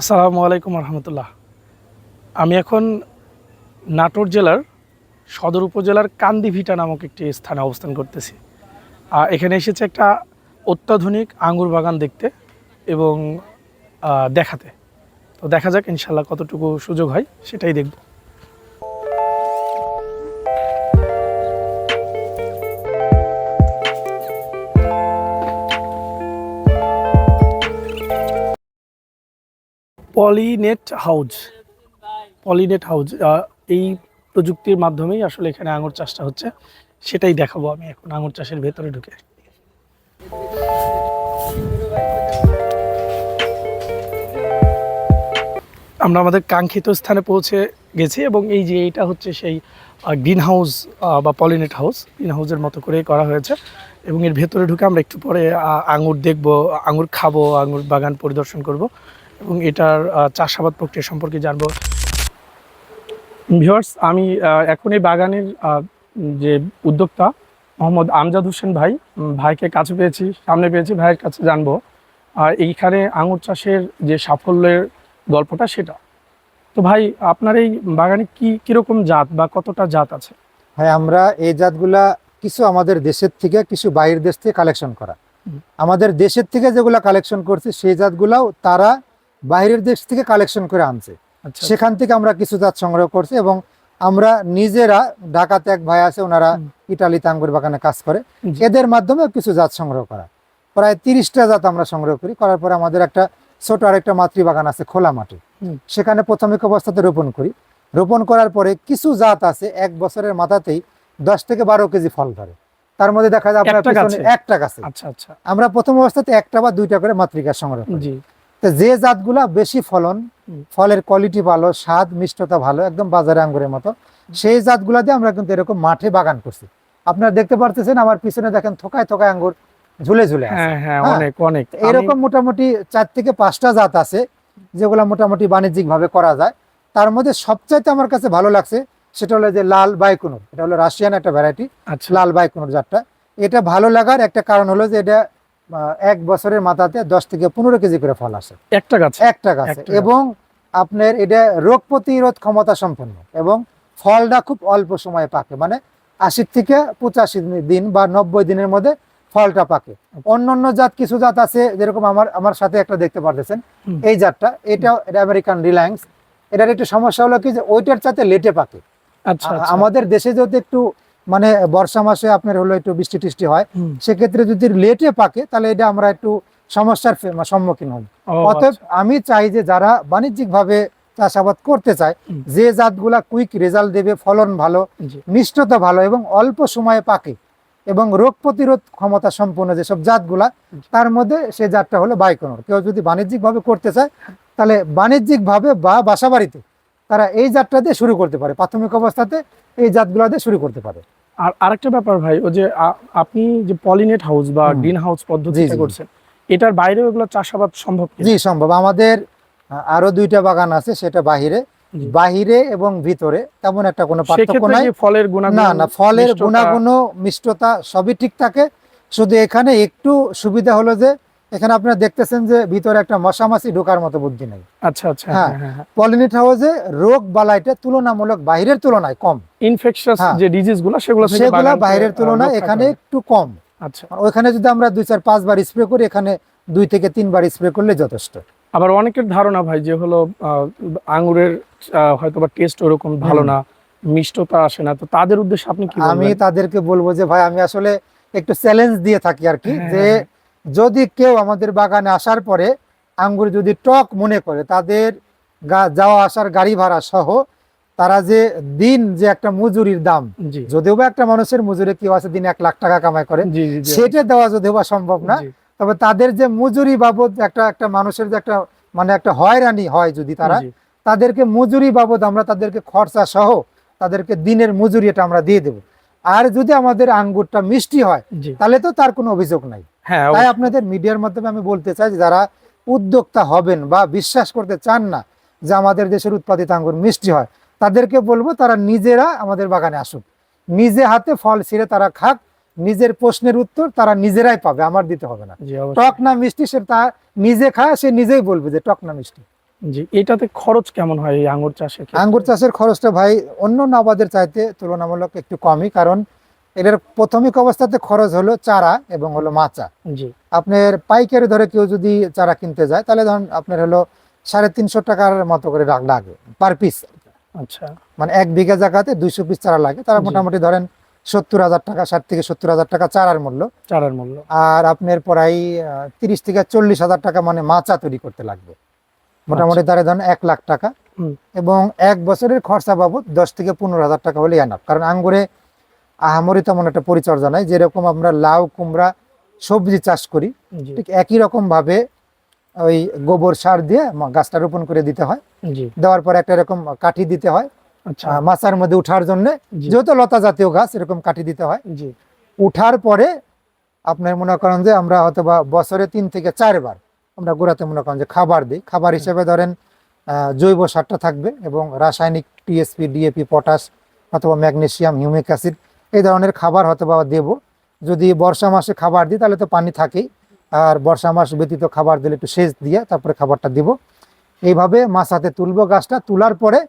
আসসালামু আলাইকুম রহমতুল্লাহ। আমি এখন নাটোর জেলার সদর উপজেলার কান্দিভিটা নামক একটি স্থানে অবস্থান করতেছি। এখানে এসেছে একটা অত্যাধুনিক আঙ্গুর বাগান দেখতে এবং দেখাতে। তো দেখা যাক ইনশাল্লাহ কতটুকু সুযোগ হয়, সেটাই দেখব। Pollinate house. পলিনেট হাউজ এই প্রযুক্তির মাধ্যমেই আসলে এখানে আঙুর চাষটা হচ্ছে। সেটাই দেখাবো আমি এখন আঙুর চাষের ভেতরে ঢুকে। আমরা আমাদের কাঙ্ক্ষিত স্থানে পৌঁছে গেছি এবং এই যে এইটা হচ্ছে সেই গ্রিন হাউস বা পলিনেট হাউস। গ্রিন হাউসের মতো করে করা হয়েছে এবং এর ভেতরে ঢুকে আমরা একটু পরে আঙুর দেখব, আঙুর খাব, আঙুর বাগান পরিদর্শন করব। এবং এটার চাষাবাদ প্রক্রিয়া সম্পর্কে জানব। ভিউয়ার্স আমি এখন এই বাগানের যে উদ্যোক্তা মোহাম্মদ আমজাদ হোসেন ভাই ভাইকে কাছে পেয়েছি সামনে পেয়েছি ভাইয়ের কাছে জানব আর এইখানে আঙুর চাষের যে সাফল্যের গল্পটা সেটা। তো ভাই আপনার এই বাগানে কি কীরকম জাত বা কতটা জাত আছে? হ্যাঁ আমরা এই জাতগুলা কিছু আমাদের দেশের থেকে কিছু বাইরের দেশ থেকে কালেকশন করা। আমাদের দেশের থেকে যেগুলা কালেকশন করছে সেই জাতগুলাও তারা বাইরের দেশ থেকে কালেকশন করে আনছে। আচ্ছা। সেখান থেকে আমরা কিছু জাত সংগ্রহ করছি এবং আমরা নিজেরা ঢাকাতে এক ভাই আছে ওনারা হুম। ইটালিতে আঙ্গুর বাগানে কাজ করে। এদের মাধ্যমে কিছু জাত সংগ্রহ করা। প্রায় তিরিশটা জাত আমরা সংগ্রহ করি। করার পরে আমাদের একটা ছোট আরেকটা মাতৃ বাগান আছে খোলা মাঠে। সেখানে প্রাথমিক অবস্থাতে রোপণ করি। রোপণ করার পরে কিছু জাত আছে এক বছরের মাথাতেই দশ থেকে বারো কেজি ফল ধরে। তার মধ্যে দেখা যায় আপনার একটা পিছনে গাছে? একটা গাছে। আচ্ছা আচ্ছা। আমরা প্রথম অবস্থাতে একটা বা দুইটা করে মাতৃকা সংগ্রহ করি। তো যে জাতগুলা বেশি ফলন ফলের কোয়ালিটি ভালো স্বাদ মিষ্টতা ভালো একদম বাজারে আঙ্গুরের মতো সেই জাতগুলা দিয়ে আমরা কিন্তু এরকম মাঠে বাগান করছি। আপনারা দেখতে পারতেছেন আমার পিছনে দেখেন থোকায় থোকায় আঙ্গুর ঝুলে ঝুলে হ্যাঁ হ্যাঁ হ্যাঁ। অনেক অনেক। এরকম মোটামুটি চার থেকে পাঁচটা জাত আছে যেগুলো মোটামুটি বাণিজ্যিক ভাবে করা যায়। তার মধ্যে সবচাইতে আমার কাছে ভালো লাগছে সেটা হলো যে লাল বাইকুনুর এটা হলো রাশিয়ান একটা ভ্যারাইটি আচ্ছা। লাল বাইকুনুর জাতটা। এটা ভালো লাগার একটা কারণ হলো যে এটা এক বছরের মাথাতে দশ থেকে পনেরো কেজি করে ফল আসে। একটা গাছ? একটা গাছে। এবং আপনার এটা রোগ প্রতিরোধ ক্ষমতা সম্পন্ন। এবং ফলটা খুব অল্প সময়ে পাকে। মানে আশি থেকে পঁচাশি দিন বা নব্বই দিনের মধ্যে ফলটা পাকে। আচ্ছা। অন্য অন্য জাত কিছু জাত আছে যেরকম আমার আমার সাথে একটা দেখতে পারতেছেন। এই জাতটা এটা এটা আমেরিকান রিলায়েন্স এটার একটু সমস্যা হলো কি যে ওইটার চাতে লেটে পাকে। আচ্ছা আচ্ছা। আমাদের দেশে যদি একটু মানে বর্ষা মাসে আপনার হলো একটু বৃষ্টি টিষ্টি হয়। সেক্ষেত্রে যদি লেটে পাকে তাহলে এটা আমরা একটু সমস্যার সম্মুখীন হই অতএব আচ্ছা। আমি চাই যে যারা বাণিজ্যিক ভাবে চাষাবাদ করতে চায়। যে জাতগুলা কুইক রেজাল্ট দেবে ফলন ভালো মিষ্টতা ভালো এবং অল্প সময়ে পাকে এবং রোগ প্রতিরোধ ক্ষমতা সম্পন্ন যেসব জাতগুলা তার মধ্যে সে জাতটা হলো বাইকোনর কেউ যদি বাণিজ্যিক ভাবে করতে চায় তাহলে বাণিজ্যিক ভাবে বা বাসা বাড়িতে তারা এই জাতটা দিয়ে শুরু করতে পারে প্রাথমিক অবস্থাতে এই জাতগুলা দিয়ে শুরু করতে পারে। আর আরেকটা ব্যাপার ভাই ও যে আপনি যে পলিনেট হাউস বা গ্রিন হাউস পদ্ধতিটা জি। করছেন এটার বাইরেও এগুলো চাষাবাদ সম্ভব জি সম্ভব। আমাদের আরও দুইটা বাগান আছে সেটা বাহিরে। বাহিরে এবং ভিতরে তেমন একটা কোনো পার্থক্য নাই। ফলের গুণাগুণ না না ফলের গুণাগুণ মিষ্টতা সবই ঠিক থাকে। শুধু এখানে একটু সুবিধা হলো যে এখানে আপনারা দেখতেছেন যে ভিতরে একটা মশামাছি ঢোকার মতো বুদ্ধি নেই। আচ্ছা আচ্ছা হ্যাঁ। হ্যাঁ হ্যাঁ। পলিনেট হাউসে রোগ বালাইটা তুলনামূলক বাইরের তুলনায় কম। ইনফেকশাস হ্যাঁ। যে ডিজিজগুলো সেগুলো থেকে বাইরের তুলনায় এখানে একটু কম। আচ্ছা। ওইখানে যদি আমরা দুই চার পাঁচবার স্প্রে করি এখানে দুই থেকে তিনবার স্প্রে করলে যথেষ্ট। আবার অনেকের ধারণা ভাই যে হলো আহ, আঙ্গুরের আহ, হয়তোবা টেস্ট ওরকম ভালো না মিষ্টতা আসে না তো তাদের উদ্দেশ্যে আপনি কি আমি তাদেরকে বলব যে ভাই আমি আসলে একটু চ্যালেঞ্জ দিয়ে থাকি আর কি যে যদি কেউ আমাদের বাগানে আসার পরে আঙ্গুর যদি টক মনে করে তাদের যাওয়া আসার গাড়ি ভাড়া সহ তারা যে দিন যে একটা মজুরির দাম যদিও বা একটা মানুষের মজুরি কেউ আছে দিন এক লাখ টাকা কামাই করে সেটা দেওয়া যদিও বা সম্ভব না তবে তাদের যে মজুরি বাবদ একটা একটা মানুষের যে একটা মানে একটা হয়রানি হয় যদি তারা তাদেরকে মজুরি বাবদ আমরা তাদেরকে খরচা সহ তাদেরকে দিনের মজুরি এটা আমরা দিয়ে দেবো। আর যদি আমাদের আঙ্গুরটা মিষ্টি হয় তাহলে তো তার কোনো অভিযোগ নাই। হ্যাঁ তাই আপনাদের মিডিয়ার মাধ্যমে আমি বলতে চাই যে যারা উদ্যোক্তা হবেন বা বিশ্বাস করতে চান না যে আমাদের দেশের উৎপাদিত আঙ্গুর মিষ্টি হয় তাদেরকে বলব তারা নিজেরা আমাদের বাগানে আসুক। নিজে হাতে ফল ছিঁড়ে তারা খাক নিজের প্রশ্নের উত্তর তারা নিজেরাই পাবে আমার দিতে হবে না। টক না মিষ্টি সে তা নিজে খায় সে নিজেই বলবে যে টক না মিষ্টি। জি এটাতে খরচ কেমন হয় এই আঙ্গুর চাষে আঙ্গুর চাষের খরচটা ভাই অন্য আবাদের চাইতে তুলনামূলক একটু কমই কারণ এটার প্রাথমিক অবস্থাতে খরচ হলো চারা এবং হলো মাচা। জি। আপনার পাইকারি ধরে কেউ যদি চারা কিনতে যায় তাহলে ধরুন আপনার হলো সাড়ে তিনশো টাকার মতো করে লাগে পার পিস আচ্ছা। মানে এক বিঘা জায়গাতে দুইশো পিস চারা লাগে তারা মোটামুটি ধরেন সত্তর হাজার টাকা ষাট থেকে সত্তর হাজার টাকা চারার মূল্য। চারার মূল্য। আর আপনার প্রায় তিরিশ থেকে চল্লিশ হাজার টাকা মানে মাচা তৈরি করতে লাগবে। মোটামুটি তারা ধরেন এক লাখ টাকা। এবং এক বছরের খরচা বাবদ দশ থেকে পনেরো হাজার টাকা হলে এনাফ কারণ আঙ্গুরে আহামরি তেমন একটা পরিচর্যা নাই। যেরকম আমরা লাউ কুমড়া সবজি চাষ করি ঠিক একই রকম ভাবে ওই গোবর সার দিয়ে গাছটা রোপণ করে দিতে হয়। দেওয়ার পর একটা এরকম কাঠি দিতে হয় আচ্ছা। মাচার মধ্যে উঠার জন্য। যেহেতু লতা জাতীয় গাছ এরকম কাঠি দিতে হয়। উঠার পরে আপনার মনে করেন যে আমরা হয়তো বা বছরে তিন থেকে চারবার আমরা গোড়াতে মনে করেন যে খাবার দিই। খাবার হিসেবে ধরেন জৈব সারটা থাকবে এবং রাসায়নিক টিএসপি ডিএপি পটাশ অথবা ম্যাগনেশিয়াম হিউমিক অ্যাসিড এই ধরনের খাবার হয়তো বা দেবো। যদি বর্ষা মাসে খাবার দিই তাহলে তো পানি থাকেই। আর বর্ষা মাস ব্যতীত খাবার দিলে একটু সেচ দিয়ে তারপরে খাবারটা দিব। এইভাবে মাছাতে তুলবো গাছটা। তোলার পরে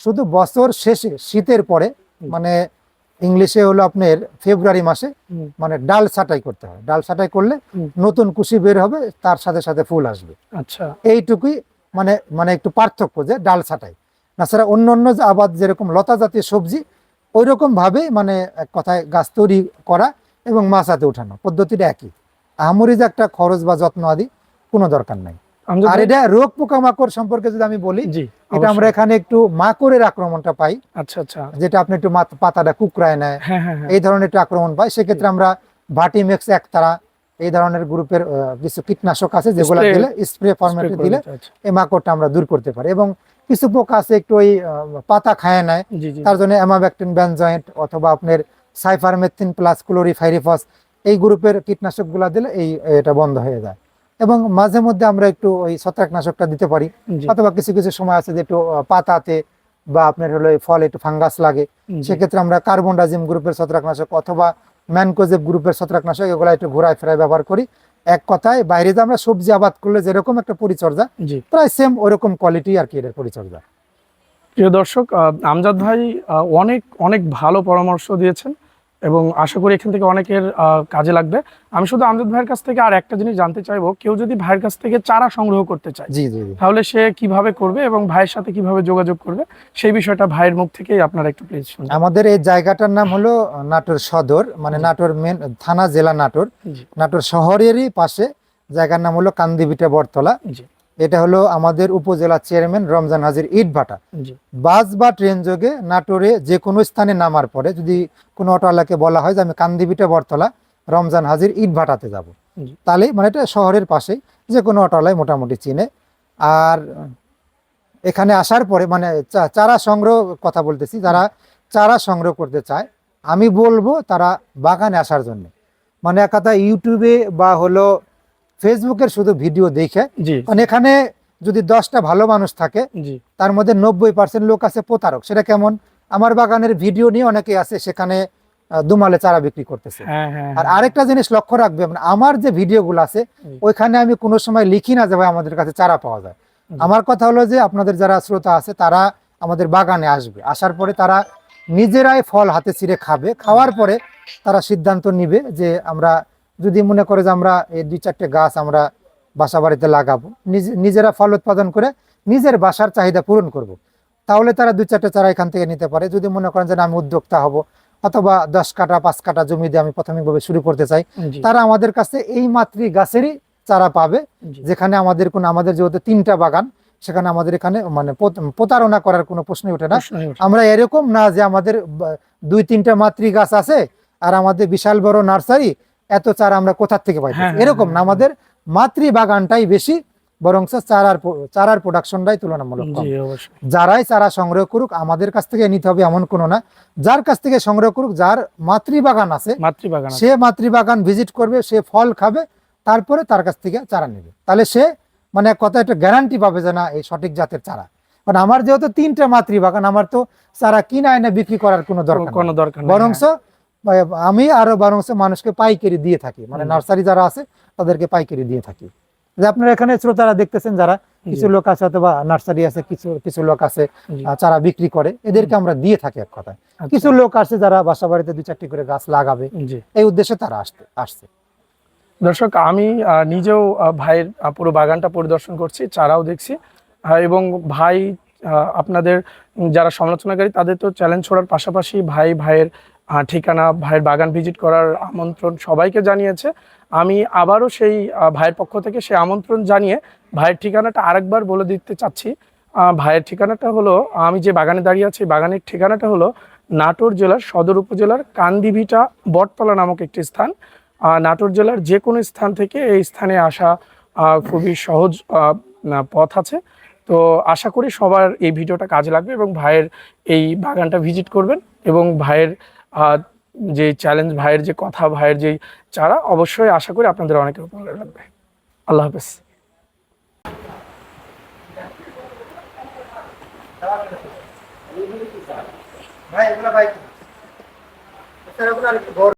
শুধু বছর শেষে শীতের পরে মানে ইংলিশে হলো আপনার ফেব্রুয়ারি মাসে মানে ডাল ছাঁটাই করতে হয়। ডাল ছাঁটাই করলে নতুন কুশি বের হবে তার সাথে সাথে ফুল আসবে। আচ্ছা। এইটুকুই মানে মানে একটু পার্থক্য যে ডাল ছাঁটাই। তাছাড়া অন্য অন্য আবাদ যেরকম লতা জাতীয় সবজি ওই রকম ভাবে মানে এক কথায় গাছ তৈরি করা এবং মাছাতে উঠানো পদ্ধতিটা একই। আহামরি যে একটা খরচ বা যত্ন আদি কোনো দরকার নাই। আর এটা রোগ পোকামাকড় সম্পর্কে যদি আমি বলি এটা আমরা এখানে একটু মাকড়ের আক্রমণটা পাই। আচ্ছা আচ্ছা। যেটা আপনি একটু পাতাটা কুকরায় নেয়। হ্যাঁ হ্যাঁ হ্যাঁ। এই ধরনের একটু আক্রমণ পাই সেক্ষেত্রে আমরা ভাটিমেক্স একতারা এই ধরনের গ্রুপের কিছু কীটনাশক আছে যেগুলো দিলে স্প্রে করে দিলে এই মাকড়টা আমরা দূর করতে পারি। এবং কিছু পোকা আছে একটু ওই পাতা খায় নেয়। তার জন্য অ্যামাব্যাকটিন ব্যানজয়েন্ট অথবা আপনার সাইফারমেথিন প্লাস ক্লোরিফাইরিফস এই গ্রুপের কীটনাশকগুলো দিলে এই এটা বন্ধ হয়ে যায়। এবং মাঝে মধ্যে আমরা একটু ওই ছত্রাকনাশকটা দিতে পারি। অথবা কিছু কিছু সময় আছে যে একটু পাতাতে বা আপনার হলো ফল একটু ফাঙ্গাস লাগে। সেক্ষেত্রে আমরা কার্বন ডাজিম গ্রুপের ছত্রাকনাশক অথবা ম্যানকোজেব গ্রুপের ছত্রাকনাশক এগুলো একটু ঘোরায় ফেরায় ব্যবহার করি। এক কথায় বাইরে যে আমরা সবজি আবাদ করলে যেরকম একটা পরিচর্যা প্রায় সেম ওরকম কোয়ালিটি আর কি এর পরিচর্যা। প্রিয় দর্শক আমজাদ ভাই অনেক অনেক ভালো পরামর্শ দিয়েছেন। এবং আশা করি এখান থেকে অনেকের কাজে লাগবে। আমি শুধু আমজাদ ভাইয়ের কাছ থেকে আর একটা জিনিস জানতে চাইব কেউ যদি ভাইয়ের কাছ থেকে চারা সংগ্রহ করতে চায় জি জি তাহলে সে কীভাবে করবে এবং ভাইয়ের সাথে কীভাবে যোগাযোগ করবে? সেই বিষয়টা ভাইয়ের মুখ থেকেই আপনারা একটু প্লিজ শুনুন আমাদের এই জায়গাটার নাম হলো নাটোর সদর মানে নাটোর মেন থানা জেলা নাটোর। নাটোর শহরেরই পাশে জায়গার নাম হলো কান্দিবিটা বটতলা। জি। এটা হলো আমাদের উপজেলা চেয়ারম্যান রমজান হাজির ইটভাটা বাস বা ট্রেন যোগে নাটোরে যে কোনো স্থানে নামার পরে যদি কোনো অটোওয়ালাকে বলা হয় যে আমি কান্দিবিটা বটতলা রমজান হাজির ইট ভাটাতে যাব। তাহলে মানে এটা শহরের পাশেই যে কোনো অটোওয়ালাই মোটামুটি চিনে। আর এখানে আসার পরে মানে চারা সংগ্রহ কথা বলতেছি যারা চারা সংগ্রহ করতে চায় আমি বলব তারা বাগানে আসার জন্য। মানে এক কথা ইউটিউবে বা হলো ফেসবুকের শুধু ভিডিও দেখে কারণ এখানে যদি দশটা ভালো মানুষ থাকে তার মধ্যে নব্বই পার্সেন্ট লোক আছে প্রতারক। সেটা কেমন? আমার বাগানের ভিডিও নিয়ে অনেকে আছে সেখানে দুমালে চারা বিক্রি করতেছে। হ্যাঁ হ্যাঁ আর আরেকটা জিনিস লক্ষ্য রাখবে মানে আমার যে ভিডিওগুলো আছে ওইখানে আমি কোনো সময় লিখি না যে ভাই আমাদের কাছে চারা পাওয়া যায়। আমার কথা হলো যে আপনাদের যারা শ্রোতা আছে তারা আমাদের বাগানে আসবে। আসার পরে তারা নিজেরাই ফল হাতে ছিঁড়ে খাবে। খাওয়ার পরে তারা সিদ্ধান্ত নিবে যে আমরা যদি মনে করে যে আমরা এই দুই চারটে গাছ আমরা বাসা বাড়িতে লাগাবো নিজেরা ফল উৎপাদন করে নিজের বাসার চাহিদা পূরণ করব। তাহলে তারা দুই চারটে চারা এখান থেকে নিতে পারে যদি মনে করেন যে আমি উদ্যোক্তা হব অথবা দশ কাটা পাঁচ কাটা জমি দিয়ে আমি প্রাথমিকভাবে শুরু করতে চাই তারা আমাদের কাছে এই মাতৃ গাছেরই চারা পাবে যেখানে আমাদের কোন আমাদের যেহেতু তিনটা বাগান সেখানে আমাদের এখানে মানে প্রতারণা করার কোনো প্রশ্নই ওঠে না প্রশ্নই ওঠে না। আমরা এরকম না যে আমাদের দুই তিনটা মাতৃ গাছ আছে আর আমাদের বিশাল বড় নার্সারি এত চারা আমরা কোথার থেকে পাই হ্যাঁ, এরকম হ্যাঁ, না আমাদের মাতৃ বাগানটাই বেশি বরং চারার চারার প্রোডাকশনটাই তুলনামূলক যারাই চারা সংগ্রহ করুক আমাদের কাছ থেকে নিতে হবে এমন কোনো না। যার কাছ থেকে সংগ্রহ করুক যার মাতৃবাগান আছে মাতৃবাগান আছে। সে মাতৃবাগান ভিজিট করবে সে ফল খাবে তারপরে তার কাছ থেকে চারা নেবে। তাহলে সে মানে কথা একটা গ্যারান্টি পাবে যে না এই সঠিক জাতের চারা। কারণ আমার যেহেতু তিনটা মাতৃবাগান আমার তো চারা কিনা এনে বিক্রি করার কোনো দরকার কোনো দরকার নেই, বরংস বা- আমি আরও বরংস মানুষকে পাইকারি দিয়ে থাকি। মানে নার্সারি যারা আছে তাদেরকে পাইকারি দিয়ে থাকি। যে আপনারা এখানে শ্রোতারা দেখতেছেন যারা কিছু লোক আছে অথবা নার্সারি আছে কিছু কিছু লোক আছে চারা বিক্রি করে এদেরকে আমরা দিয়ে থাকি এক কথায়। আচ্ছা, কিছু লোক আছে যারা বাসা বাড়িতে দুই চারটি করে গাছ লাগাবে এই উদ্দেশ্যে তারা আসতে আসছে। দর্শক আমি নিজেও ভাইয়ের পুরো বাগানটা পরিদর্শন করছি চারাও দেখছি এবং ভাই আপনাদের যারা সমালোচনাকারী তাদের তো চ্যালেঞ্জ ছোড়ার পাশাপাশি ভাই ভাইয়ের ঠিকানা ভাইয়ের বাগান ভিজিট করার আমন্ত্রণ সবাইকে জানিয়েছে। আমি আবারও সেই ভাইয়ের পক্ষ থেকে সেই আমন্ত্রণ জানিয়ে ভাইয়ের ঠিকানাটা আরেকবার বলে দিতে চাচ্ছি। ভাইয়ের ঠিকানাটা হলো, আমি যে বাগানে দাঁড়িয়ে আছি, বাগানের ঠিকানাটা হলো নাটোর জেলার সদর উপজেলার কান্দিভিটা বটতলা নামক একটি স্থান। নাটোর জেলার যে কোনো স্থান থেকে এই স্থানে আসা খুবই সহজ পথ আছে। তো আশা করি সবার এই ভিডিওটা কাজে লাগবে এবং ভাইয়ের এই বাগানটা ভিজিট করবেন এবং ভাইয়ের যে চ্যালেঞ্জ ভাইয়ের যে কথা, ভাইয়ের যে চারা, অবশ্যই আশা করি আপনাদের অনেকের উপকার লাগবে। আল্লাহ হাফেজ। ভাই, এগুলো ভাই